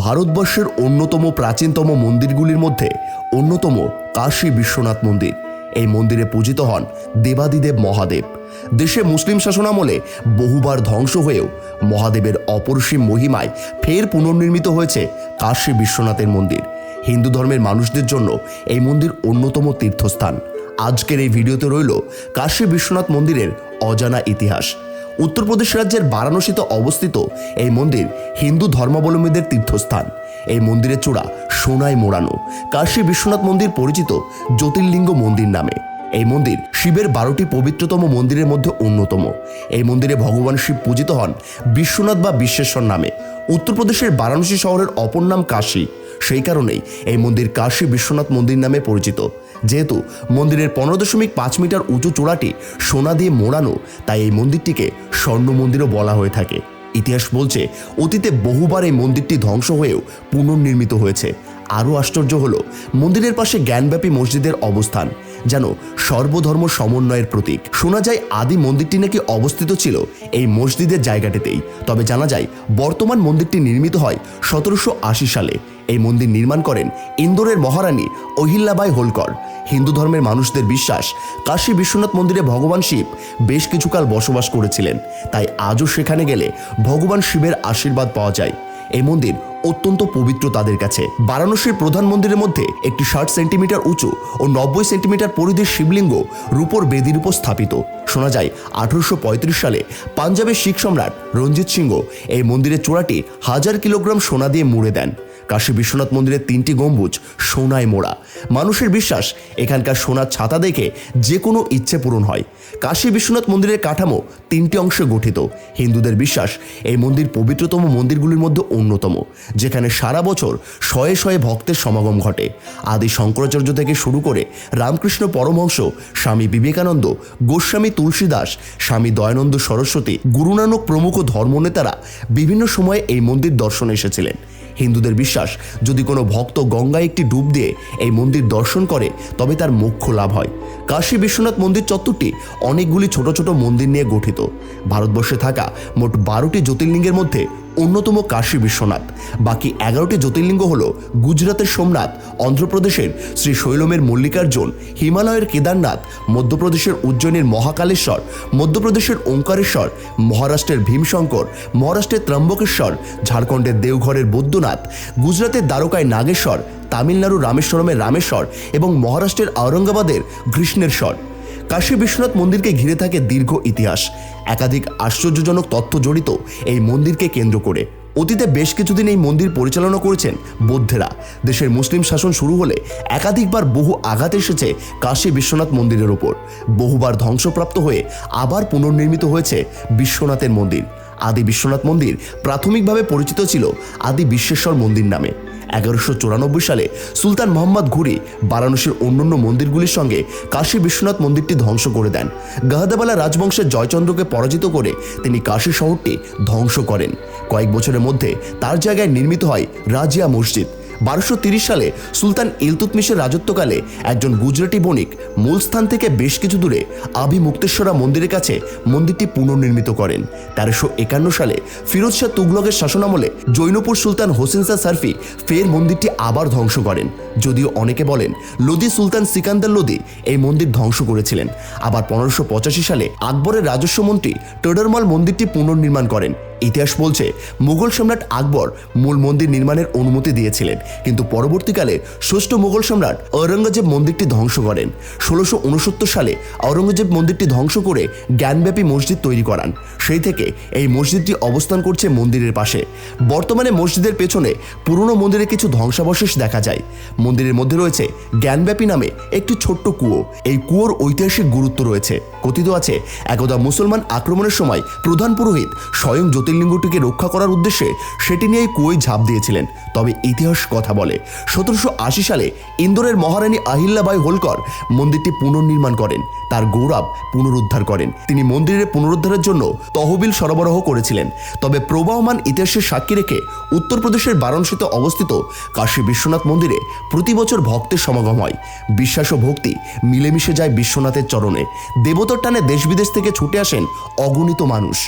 ভারতবর্ষের অন্যতম প্রাচীনতম মন্দিরগুলির মধ্যে অন্যতম কাশী বিশ্বনাথ মন্দির। এই মন্দিরে পূজিত হন দেবাদিদেব মহাদেব। দেশে মুসলিম শাসনামলে বহুবার ধ্বংস হয়েও মহাদেবের অপরসীম মহিমায় ফের পুনর্নির্মিত হয়েছে কাশী বিশ্বনাথের মন্দির। হিন্দু ধর্মের মানুষদের জন্য এই মন্দির অন্যতম তীর্থস্থান। আজকের এই ভিডিওতে রইল কাশী বিশ্বনাথ মন্দিরের অজানা ইতিহাস। উত্তরপ্রদেশ রাজ্যের বারাণসীতে অবস্থিত এই মন্দির হিন্দু ধর্মাবলম্বীদের তীর্থস্থান। এই মন্দিরের চূড়া সোনায় মোড়ানো। কাশী বিশ্বনাথ মন্দির পরিচিত জ্যোতির্লিঙ্গ মন্দির নামে। এই মন্দির শিবের বারোটি পবিত্রতম মন্দিরের মধ্যে অন্যতম। এই মন্দিরে ভগবান শিব পূজিত হন বিশ্বনাথ বা বিশ্বেশ্বর নামে। উত্তরপ্রদেশের বারাণসী শহরের অপর নাম কাশী। সেই কারণেই এই মন্দির কাশী বিশ্বনাথ মন্দির নামে পরিচিত। যেহেতু মন্দিরের পনেরো দশমিক পাঁচ মিটার উঁচু চূড়াটি সোনা দিয়ে মোড়ানো, তাই এই মন্দিরটিকে স্বর্ণ মন্দিরও বলা হয়ে থাকে। ইতিহাস বলছে, অতীতে বহুবার এই মন্দিরটি ধ্বংস হয়েও পুনর্নির্মিত হয়েছে। আরও আশ্চর্য হল, মন্দিরের পাশে জ্ঞানব্যাপী মসজিদের অবস্থান। যেন সর্বধর্ম সমন্বয়ের প্রতীক। শোনা যায় আদি মন্দিরটি নাকি অবস্থিত ছিল এই মসজিদের জায়গাটিতেই। তবে জানা যায়, বর্তমান মন্দিরটি নির্মিত হয় সতেরোশো আশি সালে। এই মন্দির নির্মাণ করেন ইন্দোরের মহারানী অহিল্লাবাই হোলকর। হিন্দু ধর্মের মানুষদের বিশ্বাস, কাশী বিশ্বনাথ মন্দিরে ভগবান শিব বেশ কিছুকাল বসবাস করেছিলেন। তাই আজও সেখানে গেলে ভগবান শিবের আশীর্বাদ পাওয়া যায়। এই মন্দির অত্যন্ত পবিত্র তাদের কাছে। বারাণসীর প্রধান মন্দিরের মধ্যে একটি ষাট সেন্টিমিটার উঁচু ও নব্বই সেন্টিমিটার পরিধির শিবলিঙ্গ রূপর বেদির উপর স্থাপিত। শোনা যায়, আঠারোশো পঁয়ত্রিশ সালে পাঞ্জাবের শিখ সম্রাট রঞ্জিত সিংহ এই মন্দিরের চূড়াটি হাজার কিলোগ্রাম সোনা দিয়ে মুড়ে দেন। কাশী বিশ্বনাথ মন্দিরের তিনটি গম্বুজ সোনায় মোড়া। মানুষের বিশ্বাস, এখানকার সোনার ছাতা দেখে যে কোনো ইচ্ছে পূরণ হয়। কাশী বিশ্বনাথ মন্দিরের কাঠামো তিনটি অংশে গঠিত। হিন্দুদের বিশ্বাস, এই মন্দির পবিত্রতম মন্দিরগুলির মধ্যে অন্যতম, যেখানে সারা বছর শয়ে শয়ে ভক্তের সমাগম ঘটে। আদি শঙ্করাচার্য থেকে শুরু করে রামকৃষ্ণ পরমহংস, স্বামী বিবেকানন্দ, গোস্বামী তুলসীদাস, স্বামী দয়ানন্দ সরস্বতী, গুরুনানক প্রমুখ ধর্মনেতারা বিভিন্ন সময়ে এই মন্দির দর্শনে এসেছিলেন। হিন্দুদের বিশ্বাস। যদি কোনো ভক্ত গঙ্গায় একটি ডুব দিয়ে এই মন্দির দর্শন করে, তবে তার মোক্ষ লাভ হয়। কাশী বিশ্বনাথ মন্দির চত্বরটি অনেকগুলি ছোট ছোট মন্দির নিয়ে গঠিত। ভারতবর্ষে থাকা মোট বারোটি জ্যোতির্লিঙ্গের মধ্যে অন্যতম কাশী বিশ্বনাথ। বাকি এগারোটি জ্যোতির্লিঙ্গ হল গুজরাতের সোমনাথ, অন্ধ্রপ্রদেশের শ্রী শৈলমের মল্লিকার্জুন, হিমালয়ের কেদারনাথ, মধ্যপ্রদেশের উজ্জয়িনীর মহাকালেশ্বর, মধ্যপ্রদেশের ওঙ্কারেশ্বর, মহারাষ্ট্রের ভীমশঙ্কর, মহারাষ্ট্রের ত্রম্বকেশ্বর ঝাড়খণ্ডের দেওঘরের বৈদ্যনাথ, গুজরাতের দ্বারকায় নাগেশ্বর তামিলনাড়ু রামেশ্বরমের রামেশ্বর এবং মহারাষ্ট্রের ঔরঙ্গাবাদের কৃষ্ণেশ্বর। কাশী বিশ্বনাথ মন্দিরকে ঘিরে থাকে দীর্ঘ ইতিহাস। একাধিক আশ্চর্যজনক তথ্য জড়িত এই মন্দিরকে কেন্দ্র করে। অতীতে বেশ কিছুদিন এই মন্দির পরিচালনা করেছেন বৌদ্ধেরা। দেশের মুসলিম শাসন শুরু হলে একাধিকবার বহু আঘাত এসেছে কাশী বিশ্বনাথ মন্দিরের ওপর। বহুবার ধ্বংসপ্রাপ্ত হয়ে আবার পুনর্নির্মিত হয়েছে বিশ্বনাথের মন্দির। আদি বিশ্বনাথ মন্দির প্রাথমিকভাবে পরিচিত ছিল আদি বিশ্বেশ্বর মন্দির নামে। এগারোশো চুরানব্বই সালে সুলতান মোহাম্মদ ঘুরি বারাণসীর অন্যান্য মন্দিরগুলির সঙ্গে কাশী বিশ্বনাথ মন্দিরটি ধ্বংস করে দেন। গাহাদাবালা রাজবংশের জয়চন্দ্রকে পরাজিত করে তিনি কাশী শহরটি ধ্বংস করেন। কয়েক বছরের মধ্যে তার জায়গায় নির্মিত হয় রাজিয়া মসজিদ। বারোশো সালে সুলতান ইলতুতমিশের রাজত্বকালে একজন গুজরাটি বণিক মূল স্থান থেকে বেশ কিছু দূরে আবি মুক্তেশ্বরা মন্দিরের কাছে মন্দিরটি পুনর্নির্মিত করেন। তেরোশো একান্ন সালে ফিরোজ শাহ তুগলকের শাসনামলে জৈনপুর সুলতান হোসেন শাহ সারফি ফের মন্দিরটি আবার ধ্বংস করেন। যদিও অনেকে বলেন, লোদি সুলতান সিকান্দার লোদি এই মন্দির ধ্বংস করেছিলেন। আবার পনেরোশো সালে আকবরের রাজস্ব মন্ত্রী টোডরমাল মন্দিরটি পুনর্নির্মাণ করেন। ইতিহাস বলছে, মুঘল সম্রাট আকবর মূল মন্দির নির্মাণের অনুমতি দিয়েছিলেন, কিন্তু পরবর্তীকালে ষষ্ঠ মুঘল সম্রাট ঔরঙ্গজেব মন্দিরটি ধ্বংস করেন। ষোলোশো উনসত্তর সালে ঔরঙ্গজেব মন্দিরটি ধ্বংস করে জ্ঞানব্যাপী মসজিদ তৈরি করান। সেই থেকে এই মসজিদটি অবস্থান করছে মন্দিরের পাশে। বর্তমানে মসজিদের পেছনে পুরনো মন্দিরে কিছু ধ্বংসাবশেষ দেখা যায়। মন্দিরের মধ্যে রয়েছে জ্ঞানব্যাপী নামে একটি ছোট্ট কুয়ো। এই কুয়োর ঐতিহাসিক গুরুত্ব রয়েছে। কথিত আছে, একদা মুসলমান আক্রমণের সময় প্রধান পুরোহিত স্বয়ং জ্যোতির্লিঙ্গটিকে রক্ষা করার উদ্দেশ্যে সেটি নিয়ে কুয়োয় ঝাঁপ দিয়েছিলেন। তবে ইতিহাস কথা বলে, সতেরোশো আশি সালে ইন্দোরের মহারানী আহিল্লাবাই হোলকর মন্দিরটি পুনর্নির্মাণ করেন, তার গৌরব পুনরুদ্ধার করেন। তিনি মন্দিরের পুনরুদ্ধারের জন্য তহবিল সরবরাহ করেছিলেন। তবে প্রবাহমান ইতিহাসের সাক্ষী রেখে উত্তরপ্রদেশের বারাণসীতে অবস্থিত কাশী বিশ্বনাথ মন্দিরে প্রতি বছর ভক্তের সমাগম হয়। বিশ্বাস ও ভক্তি মিলেমিশে যায় বিশ্বনাথের চরণে। দেবতার টানে দেশ বিদেশ থেকে ছুটে আসেন অগণিত মানুষ।